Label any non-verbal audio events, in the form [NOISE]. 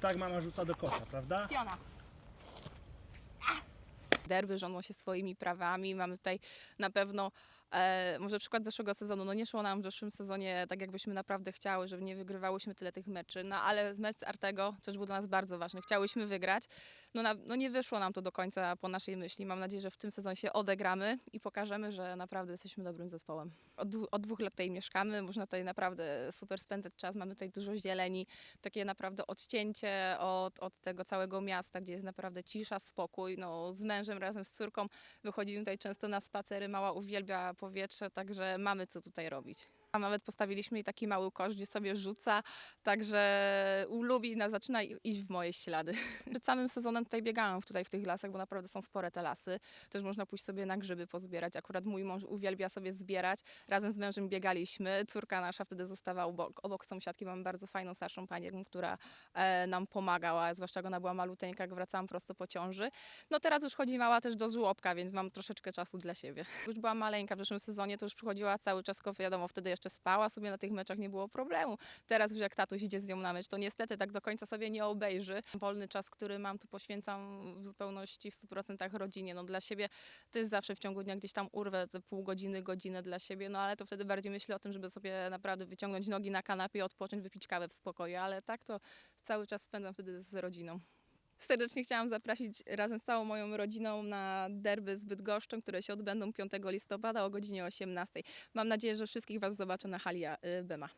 Tak mama rzuca do kosza, prawda? Piona. Derby rządzą się swoimi prawami. Mamy tutaj na pewno, e, może przykład zeszłego sezonu, no nie szło nam w zeszłym sezonie tak, jakbyśmy naprawdę chciały, żeby nie wygrywałyśmy tyle tych meczy, no ale mecz z Artego też był dla nas bardzo ważny. Chciałyśmy wygrać, no, na, no nie wyszło nam to do końca po naszej myśli. Mam nadzieję, że w tym sezonie się odegramy i pokażemy, że naprawdę jesteśmy dobrym zespołem. Od, od dwóch lat tutaj mieszkamy, można tutaj naprawdę super spędzać czas, mamy tutaj dużo zieleni, takie naprawdę odcięcie od, od tego całego miasta, gdzie jest naprawdę cisza, spokój. No, z mężem razem z córką wychodzimy tutaj często na spacery, mała uwielbia powietrze, także mamy co tutaj robić. A nawet postawiliśmy jej taki mały kosz, gdzie sobie rzuca, także lubi, na- zaczyna iść w moje ślady. [LAUGHS] Przed samym sezonem tutaj biegałam tutaj w tych lasach, bo naprawdę są spore te lasy. Też można pójść sobie na grzyby pozbierać. Akurat mój mąż uwielbia sobie zbierać. Razem z mężem biegaliśmy. Córka nasza wtedy została obok, obok sąsiadki. Mamy bardzo fajną starszą panią, która e, nam pomagała, zwłaszcza ona była maluteńka, jak wracałam prosto po ciąży. No teraz już chodzi mała też do żłobka, więc mam troszeczkę czasu dla siebie. Już była maleńka w zeszłym sezonie, to już przychodziła cały czas, wiadomo, wtedy jeszcze spała sobie na tych meczach, nie było problemu. Teraz już jak tatuś idzie z nią na mecz, to niestety tak do końca sobie nie obejrzy. Wolny czas, który mam, tu poświęcam w zupełności, w 100% rodzinie. No dla siebie też zawsze w ciągu dnia gdzieś tam urwę te pół godziny, godzinę dla siebie, no ale to wtedy bardziej myślę o tym, żeby sobie naprawdę wyciągnąć nogi na kanapie, odpocząć, wypić kawę w spokoju, ale tak to cały czas spędzam wtedy z rodziną. Serdecznie chciałam zaprosić razem z całą moją rodziną na derby z Bydgoszczą, które się odbędą 5 listopada o godzinie 18. Mam nadzieję, że wszystkich Was zobaczę na hali y, Bema.